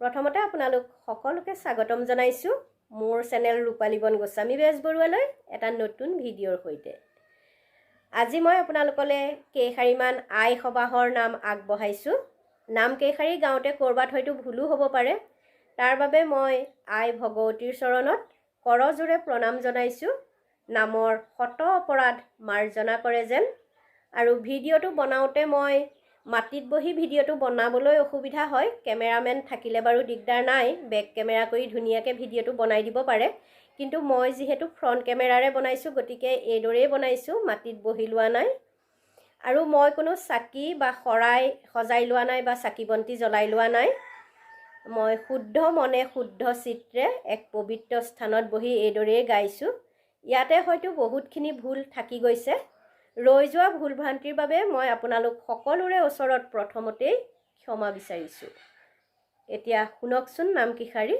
প্ৰথমতে আপোনালোক সকলোকে স্বাগতম জনাইছোঁ মোৰ চেনেল ৰূপালী বন গোস্বামী বেজবৰুৱালৈ এটা নতুন ভিডিঅ'ৰ সৈতে। আজি মই আপোনালোকলৈ কেইশাৰীমান আই সবাহৰ নাম আগবঢ়াইছোঁ। নাম কেইশাৰী গাওঁতে ক'ৰবাত হয়তো ভুলো হ'ব পাৰে। তাৰ বাবে মই আই ভগৱতীৰ চৰণত কৰযোৰে প্ৰণাম জনাইছোঁ। নামৰ শত অপৰাধ মাৰ্জনা কৰে যেন। আৰু ভিডিঅ'টো বনাওঁতে মই মাটিত বহি ভিডিঅ'টো বনাবলৈ অসুবিধা হয়। কেমেৰামেন থাকিলে বাৰু দিগদাৰ নাই। বেক কেমেৰা কৰি ধুনীয়াকৈ ভিডিঅ'টো বনাই দিব পাৰে। কিন্তু মই যিহেতু ফ্ৰণ্ট কেমেৰাৰে বনাইছোঁ গতিকে এইদৰেই বনাইছোঁ। মাটিত বহি লোৱা নাই। আৰু মই কোনো চাকি বা শৰাই সজাই লোৱা নাই বা চাকি বন্তি জ্বলাই লোৱা নাই। মই শুদ্ধ মনে শুদ্ধ চিত্ৰে এক পবিত্ৰ স্থানত বহি এইদৰেই গাইছোঁ। ইয়াতে হয়তো বহুতখিনি ভুল থাকি গৈছে। ৰৈ যোৱা ভুল ভ্ৰান্তিৰ বাবে মই আপোনালোক সকলোৰে ওচৰত প্ৰথমতেই ক্ষমা বিচাৰিছোঁ। এতিয়া শুনকচোন নাম কিশাৰী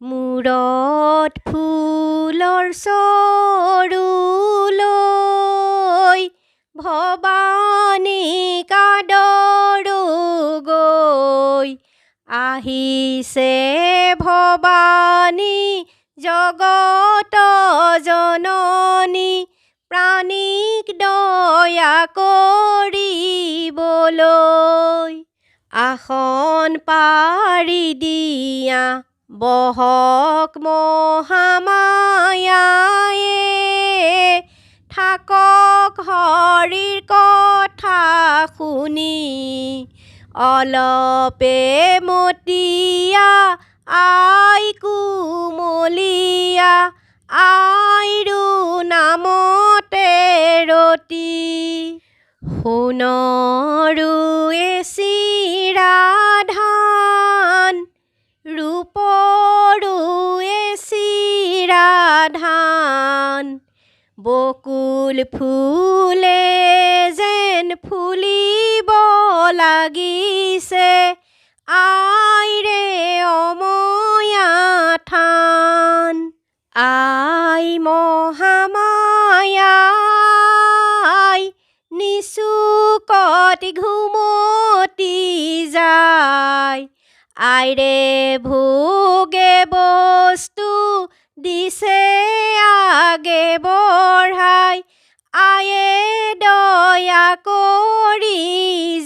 মূৰত ফুলৰ চৰুলৈ ভৱানী কাদৰো গৈ আহিছে ভৱানী জগত জননী প্ৰাণীক দয়া কৰিবলৈ আসন পাৰি দিয়া বহক মহামায়ায়ে। থাকক হৰিৰ কথা শুনি, অলপে মতিয়া আই কুমলীয়া আইৰো নামতে ৰতি সোণৰো এচিৰা ধান ৰূপৰো এচিৰা ধান বকুল ফুলে যেন ফুলিব লাগিছে আইৰে নিচুকত ঘুমতি যায় আইৰে ভোগে বস্তু দিছে আগে বঢ়াই আয়ে দয়া কৰি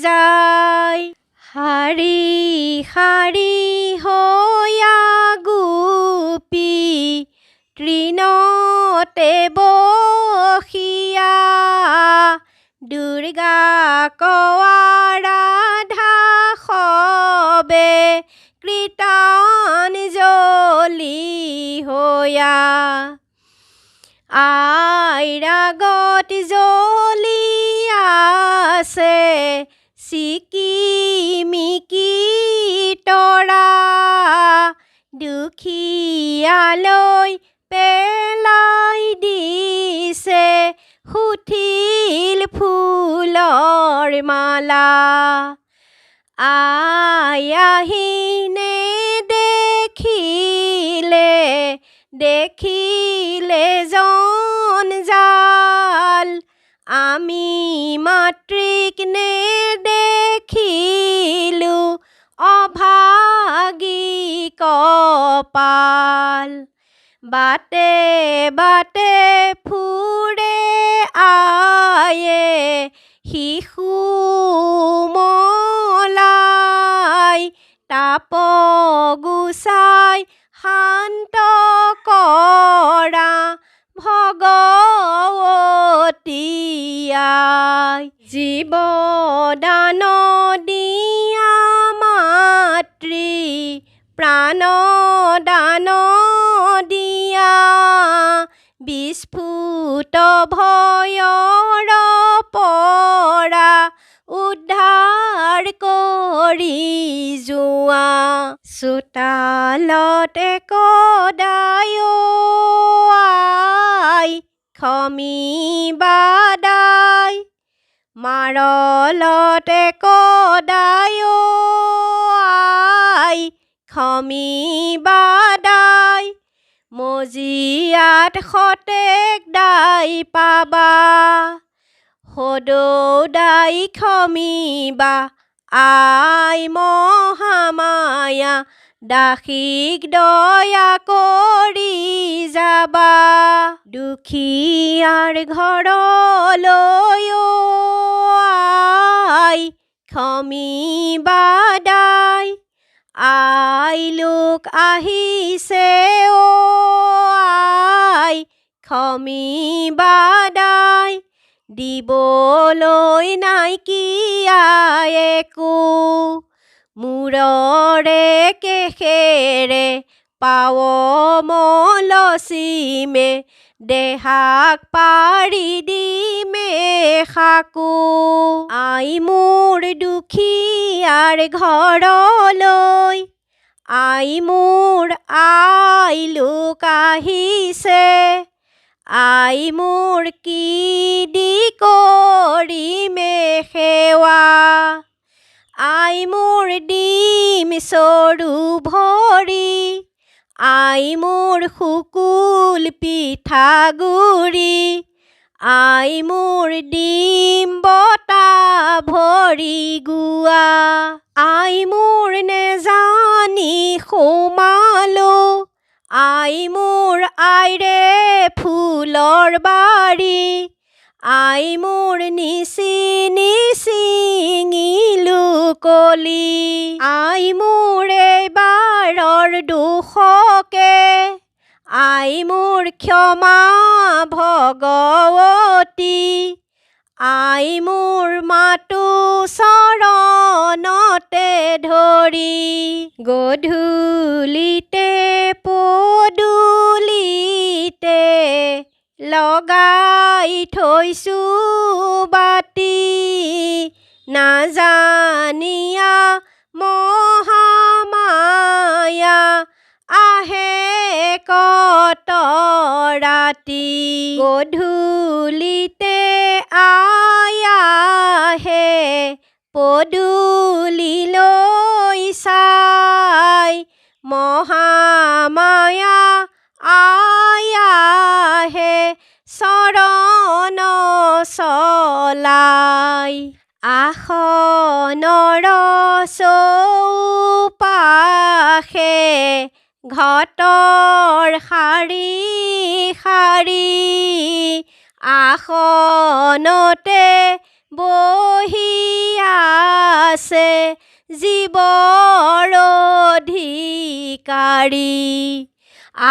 যায় শাৰী শাৰী হয়া গোপী, তৃণতে বসিয়া দুৰ্গা কোৱা ৰাধা সবে কীৰ্তন জলি হয়া আই ৰাগত আছে চিকিমিকি তৰা দুখীয়ালৈ মালা। আহিনে দেখিলে দেখিলে জন জাল। আমি মাতৃক নে নেদেখিলো অভাগী কপাল। বাটে বাটে ফুৰে তাপ গুচাই শান্ত কৰা ভগৱতীয়াই জীৱ দান দিয়া মাতৃ প্ৰাণ দান দিয়া বিস্ফুট ভয়ৰ কৰি যোৱা। চোতালতে কদায় আই খমিবা দাই মাৰলতে কদায় আই খমিবা দাই মজিয়াত সতেক দাই পাবা সদৌ দাই খমিবা। আই মহা দাসীক দয়া কৰি যাবা দুখীয়াৰ ঘৰলৈ আই ক্ষমিবা দাই আই লোক আহিছে অ আই ক্ষমিবা দিবলৈ নাইকিয়া একো? মূৰৰে কেশেৰে পাৱ মলচিমে দেহাক পাৰি দিমে সাকো আই মোৰ দুখীয়াৰ ঘৰলৈ, আই মোৰ আই লোক আহিছে। আই মোৰ কি সেৱা আই মোৰ ডিম চৰু ভৰি আই মোৰ শুকুল পিঠাগুৰি আই মোৰ ডিম বতা ভৰি গোৱা আই মোৰ নেজানি সোমালো আই মোৰ আইৰে ফুলৰ বাৰী আই মোৰ নিচি নিচিঙিলো কলি। আই মোৰ এইবাৰৰ দুখকে। আই মোৰ ক্ষমা ভগৱতী আই মোৰ মাতো চৰণতে ধৰি গধূলিতে পদূলিতে লগাই থৈছো বাতি নাজানিয়া মহামায়া আহে কত ৰাতি। গধূলিতে চলাই আসনৰ চৌপাশে ঘটৰ শাৰী শাৰী আসনতে বহি আছে জীৱৰ অধিকাৰী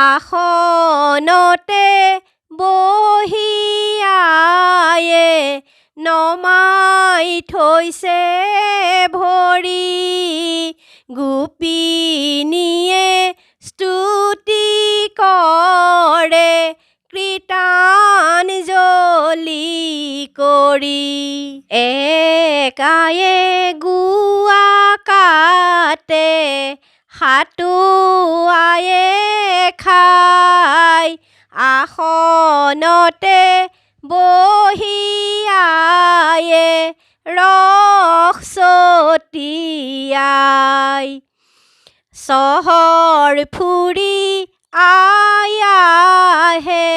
আসনতে বহি আয়ে নমাই থৈছে ভৰি গোপিনীয়ে স্তুতি কৰে কীৰ্তাঞ্জলি কৰি একায়ে গুৱা কাটে সাতুৱায়ে খাই, আসনতে বহি আয়ে ৰস ছটিয়াই। চহৰ ফুৰি আয়াহে,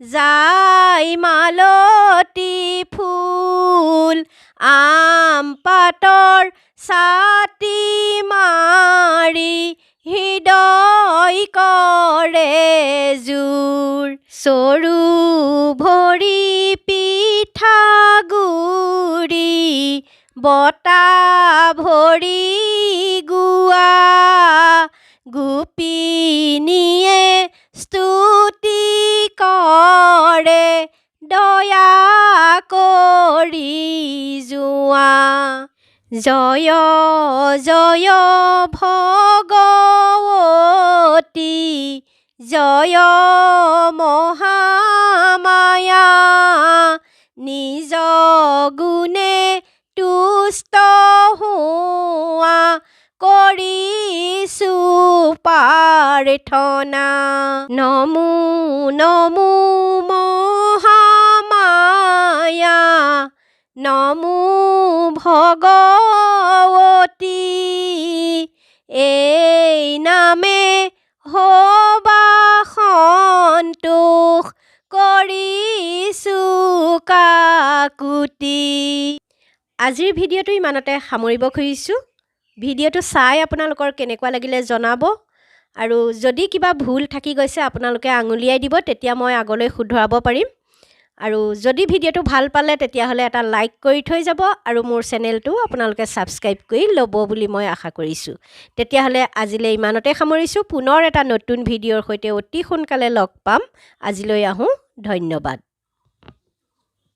যাই মালতী ফুল, আম পাতৰ ছাতি মাৰি হৃদয় কৰে জোৰ। চৰু ভৰি বতা ভৰি গোৱা গোপিনীয়ে স্তুতি কৰে দয়া কৰি যোৱা জয় জয় ভগৱতী জয় মহামায়া, নিজ গুণে তুষ্ট হোৱা কৰিছো প্ৰাৰ্থনা নমো নমো মহামায়া। নমো ভগৱতী এই নামে হবা সন্তোষ কৰিছো কাকুতি। আজিৰ ভিডিঅ'টো ইমানতে সামৰিব খুজিছোঁ। ভিডিঅ'টো চাই আপোনালোকৰ কেনেকুৱা লাগিলে জনাব। আৰু যদি কিবা ভুল থাকি গৈছে আপোনালোকে আঙুলিয়াই দিব তেতিয়া মই আগলৈ শুধৰাব পাৰিম। আৰু যদি ভিডিঅ'টো ভাল পালে তেতিয়াহ'লে এটা লাইক কৰি থৈ যাব আৰু মোৰ চেনেলটো আপোনালোকে ছাবস্ক্ৰাইব কৰি ল'ব বুলি মই আশা কৰিছোঁ। তেতিয়াহ'লে আজিলৈ ইমানতে সামৰিছোঁ। পুনৰ এটা নতুন ভিডিঅ'ৰ সৈতে অতি সোনকালে লগ পাম। আজিলৈ আহোঁ। ধন্যবাদ।